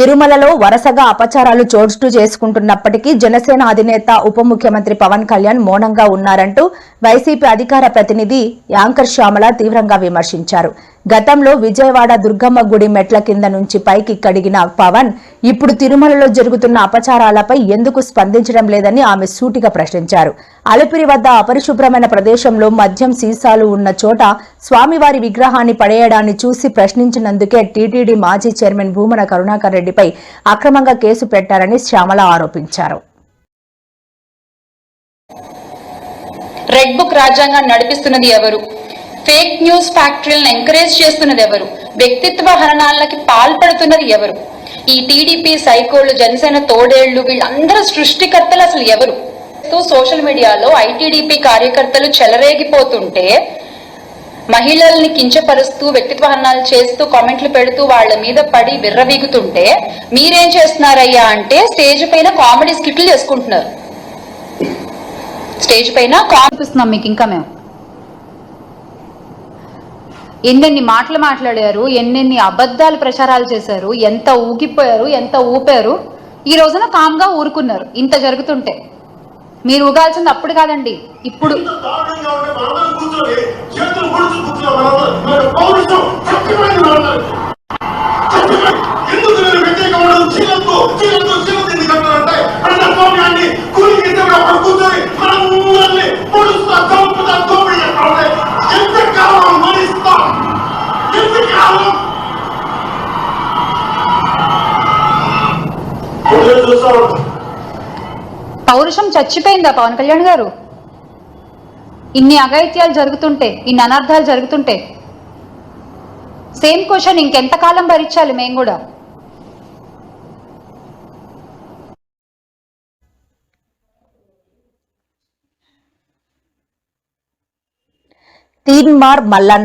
తిరుమలలో వరుసగా అపచారాలు చోటు చేసుకుంటున్నప్పటికీ జనసేన అధినేత ఉప ముఖ్యమంత్రి పవన్ కళ్యాణ్ మౌనంగా ఉన్నారంటూ వైసీపీ అధికార ప్రతినిధి యాంకర్ శ్యామల తీవ్రంగా విమర్శించారు. గతంలో విజయవాడ దుర్గమ్మ గుడి మెట్ల కింద నుంచి పైకి కడిగిన పవన్ ఇప్పుడు తిరుమలలో జరుగుతున్న అపచారాలపై ఎందుకు స్పందించడం లేదని ఆమె సూటిగా ప్రశ్నించారు. అలిపిరి వద్ద అపరిశుభ్రమైన ప్రదేశంలో మద్యం సీసాలు ఉన్న చోట స్వామివారి విగ్రహాన్ని పడేయడాన్ని చూసి ప్రశ్నించినందుకే టీటీడీ మాజీ చైర్మన్ భూమన కరుణాకర్ రెడ్డిపై అక్రమంగా కేసు పెట్టారని శ్యామల ఆరోపించారు. రెడ్ బుక్ రాజ్యాంగాన్ని నడిపిస్తున్నది ఎవరు? ఫేక్ న్యూస్ ఫ్యాక్టరీలను ఎంకరేజ్ చేస్తున్నది ఎవరు? వ్యక్తిత్వ హరణాలకి పాల్పడుతున్నది ఎవరు? ఈ టీడీపీ సైకోళ్ళు జనసేన తోడేళ్ళు వీళ్ళందరూ సృష్టికర్తలు అసలు ఎవరు? సోషల్ మీడియాలో ఐటీడీపీ కార్యకర్తలు చెలరేగిపోతుంటే మహిళల్ని కించపరుస్తూ వ్యక్తిత్వ హరణాలు చేస్తూ కామెంట్లు పెడుతూ వాళ్ళ మీద పడి విర్రవీగుతుంటే మీరేం చేస్తున్నారయ్యా అంటే స్టేజ్ పైన కామెడీ స్కిట్లు చేసుకుంటున్నారు. స్టేజ్ పైన కామెడీ మీకు ఇంకా మేము. ఎన్నెన్ని మాటలు మాట్లాడారు ఎన్నెన్ని అబద్ధాలు ప్రచారాలు చేశారు ఎంత ఊగిపోయారు ఎంత ఊపారు ఈ రోజున కామ్గా ఊరుకున్నారు. ఇంత జరుగుతుంటే. మీరు ఊగాల్సింది అప్పుడు కాదండి ఇప్పుడు. పౌరుషం చచ్చిపోయిందా పవన్ కళ్యాణ్ గారు? ఇన్ని అఘాయిత్యాలు జరుగుతుంటే ఇన్ని అనర్థాలు జరుగుతుంటే. సేమ్ క్వశ్చన్ ఇంకెంతకాలం భరించాలి మేము కూడా? తీన్మార్ మల్లన్న